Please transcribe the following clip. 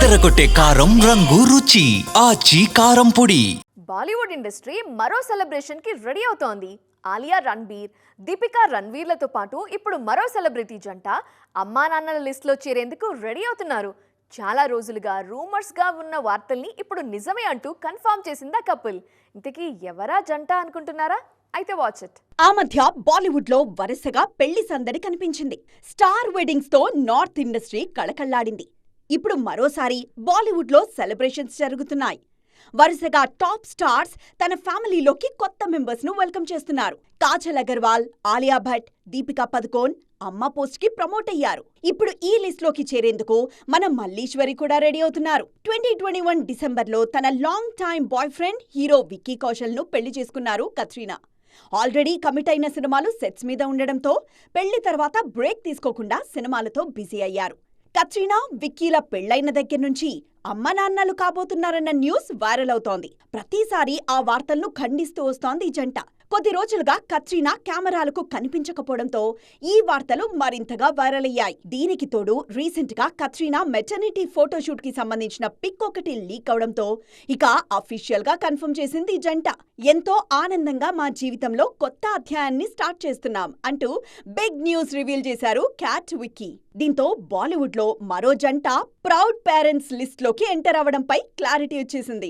అదరగొట్టే కారం రంగు రుచి ఆచి కారం పొడి. బాలీవుడ్ ఇండస్ట్రీ మరో సెలబ్రేషన్కి రెడీ అవుతోంది. ఆలియా రణ్బీర్ దీపికా రణ్వీర్లతో పాటు ఇప్పుడు మరో సెలబ్రిటీ జంట అమ్మా నాన్నల లిస్ట్లో చేరేందుకు రెడీ అవుతున్నారు. చాలా రోజులుగా రూమర్స్గా ఉన్న వార్తల్ని ఇప్పుడు నిజమే అంటూ కన్ఫర్మ్ చేసిందా కపుల్. ఇంతకీ ఎవరా జంట అనుకుంటున్నారా? అయితే వాచ్ ఇట్. ఆ మధ్య బాలీవుడ్లో వరుసగా పెళ్ళి సందడి కనిపించింది. స్టార్ వెడ్డింగ్స్తో నార్త్ ఇండస్ట్రీ కళకళ్ళాడింది. ఇప్పుడు మరోసారి బాలీవుడ్లో సెలబ్రేషన్స్ జరుగుతున్నాయి. వరుసగా టాప్ స్టార్స్ తన ఫ్యామిలీలోకి కొత్త మెంబర్స్ను వెల్కమ్ చేస్తున్నారు. కాజల్ అగర్వాల్ ఆలియా భట్ దీపికా పదుకోన్ అమ్మ పోస్ట్కి ప్రమోట్ అయ్యారు. ఇప్పుడు ఈ లిస్ట్లోకి చేరేందుకు మన మల్లీశ్వరి కూడా రెడీ అవుతున్నారు. ట్వంటీ ట్వంటీ వన్ డిసెంబర్లో తన long time boyfriend hero Vicky కౌశల్ను పెళ్ళి చేసుకున్నారు కత్రీనా. ఆల్రెడీ కమిట్ అయిన సినిమాలు సెట్స్ మీద ఉండడంతో పెళ్ళి తర్వాత బ్రేక్ తీసుకోకుండా సినిమాలతో బిజీ అయ్యారు. కత్రినా విక్కీల పెళ్ళైన దగ్గర నుంచి అమ్మ నాన్నలు కాబోతున్నారన్న న్యూస్ వైరల్ అవుతోంది. ప్రతిసారి ఆ వార్తలను ఖండిస్తూ వస్తోంది ఈ జంట. కొద్ది రోజులుగా కత్రీనా కెమెరాలకు కనిపించకపోవడంతో ఈ వార్తలు మరింతగా వైరల్ అయ్యాయి. దీనికి తోడు రీసెంట్గా కత్రీనా మెటర్నిటీ ఫోటోషూట్కి సంబంధించిన పిక్ ఒకటి లీక్ అవడంతో ఇక అఫీషియల్గా కన్ఫర్మ్ చేసింది ఈ జంట. ఎంతో ఆనందంగా మా జీవితంలో కొత్త అధ్యాయాన్ని స్టార్ట్ చేస్తున్నాం అంటూ బిగ్ న్యూస్ రివీల్ చేశారు క్యాట్ విక్కీ. దీంతో బాలీవుడ్లో మరో జంట ప్రౌడ్ పేరెంట్స్ లిస్ట్లోకి ఎంటర్ అవడంపై క్లారిటీ వచ్చేసింది.